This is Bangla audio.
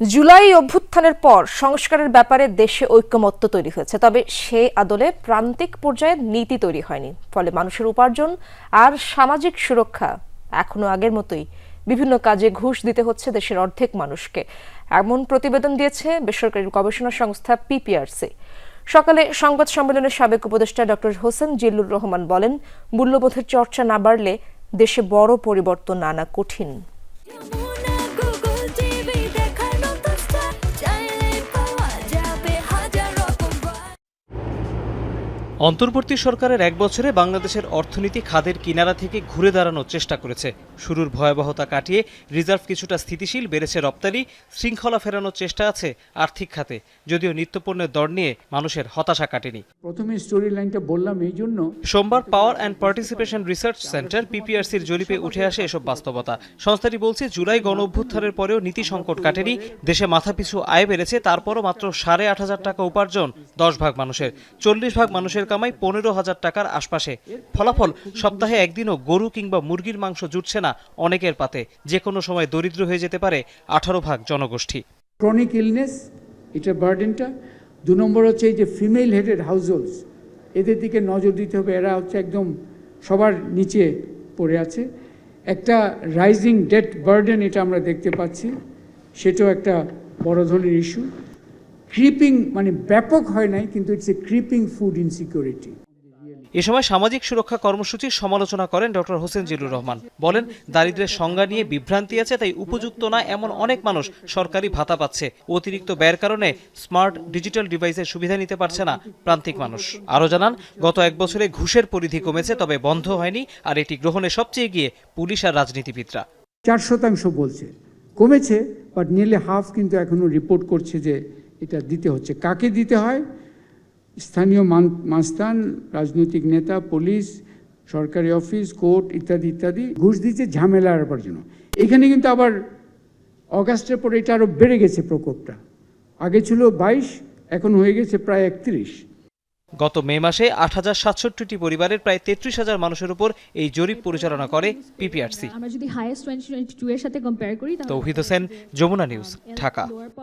জুলাই অভ্যুত্থানের পর সংস্কারের ব্যাপারে দেশে ঐক্যমত্য তৈরি হয়েছে, তবে সে আদলে প্রান্তিক পর্যায়ে নীতি তৈরি হয়নি। ফলে মানুষের উপার্জন আর সামাজিক সুরক্ষা এখনও আগের মতোই। বিভিন্ন কাজে ঘুষ দিতে হচ্ছে দেশের অর্ধেক মানুষকে। এমন প্রতিবেদন দিয়েছে বেসরকারি গবেষণা সংস্থা পিপিআরসি সকালে সংবাদ সম্মেলনে সাবেক উপদেষ্টা ডক্টর হোসেন জিল্লুর রহমান বলেন, মূল্যবোধের চর্চা না বাড়লে দেশে বড় পরিবর্তন আনা কঠিন। অন্তর্বর্তী সরকারের এক বছরে বাংলাদেশের অর্থনীতি খাদের কিনারা থেকে ঘুরে দাঁড়ানোর চেষ্টা করেছে। শুরুর ভয়াবহতা কাটিয়ে রিজার্ভ কিছুটা স্থিতিশীল বেড়েছে রপ্তানি শৃঙ্খলা ফেরানোর চেষ্টা আছে আর্থিক খাতে। যদিও নিত্যপণ্যের দর নিয়ে মানুষের হতাশা কাটেনি। প্রথমে স্টোরি লাইনটা বললাম এই জন্য সোমবার power and participation research centre পিপিআরসির জরিপে উঠে আসে এসব বাস্তবতা। সংস্থাটি বলছে জুলাই গণ অভ্যুত্থানের পরেও নীতি সংকট কাটেনি দেশে মাথাপিছু আয় বেড়েছে তারপরও মাত্র সাড়ে আট হাজার টাকা উপার্জন দশ ভাগ মানুষের। চল্লিশ ভাগ মানুষের কামাই পনেরো হাজার টাকার আশপাশে। ফলাফল, সপ্তাহে একদিনও গরু কিংবা মুরগির মাংস জুটছে না অনেকের পাতে। যে কোনো সময় দরিদ্র হয়ে যেতে পারে আঠারো ভাগ জনগোষ্ঠী। ক্রনিক ইলনেস এটা বার্ডেনটা দু নম্বর হচ্ছে এই যে ফিমেল হেডেড হাউস হাউসহোল্ডস এদের দিকে নজর দিতে হবে। এরা হচ্ছে একদম সবার নিচে পড়ে আছে। একটা রাইজিং ডেট বার্ডেন এটা আমরা দেখতে পাচ্ছি। সেটাও একটা বড় ধরনের ইস্যু ক্রিপিং মানে ব্যাপক হয় নাই কিন্তু it's a creeping food insecurity এ সময় সামাজিক সুরক্ষা কর্মসূচির সমালোচনা করেন ডক্টর হোসেন জিলুর রহমান। বলেন দারিদ্র্যের সংজ্ঞা নিয়ে বিভ্রান্তি আছে তাই উপযুক্ত না এমন অনেক মানুষ সরকারি ভাতা পাচ্ছে। অতিরিক্ত ব্যয়ের কারণে স্মার্ট ডিজিটাল ডিভাইসের সুবিধা নিতে পারছে না প্রান্তিক মানুষ। আরও জানান গত এক বছরে ঘুষের পরিধি কমেছে তবে বন্ধ হয়নি আর এটি গ্রহণে সবচেয়ে গিয়ে পুলিশ আর রাজনীতিবিদরা। চার শতাংশ বলছে। কমেছে বাট নিলে হাফ কিন্তু এখনও রিপোর্ট করছে যে এটা দিতে হচ্ছে। কাকে দিতে হয়? স্থানীয় মান- মাস্তান রাজনৈতিক নেতা পুলিশ সরকারি অফিস কোর্ট ইত্যাদি ইত্যাদি ঘুষ দিচ্ছে ঝামেলা এড়াবার জন্য। এখানে কিন্তু আবার অগাস্টের পরে এটা আরও বেড়ে গেছে প্রকোপটা। আগে ছিল বাইশ এখন হয়ে গেছে প্রায় একত্রিশ। গত মে মাসে আট হাজার সাতষট্টিটি পরিবারের প্রায় তেত্রিশ হাজার মানুষের উপর এই জরিপ পরিচালনা করে পিপিআরসি। আমরা যদি হাইয়েস্ট টোয়েন্টি টোয়েন্টি টু এর সাথে কম্পেয়ার করি তাহলে তৌহিদ হোসেন যমুনা নিউজ ঢাকা।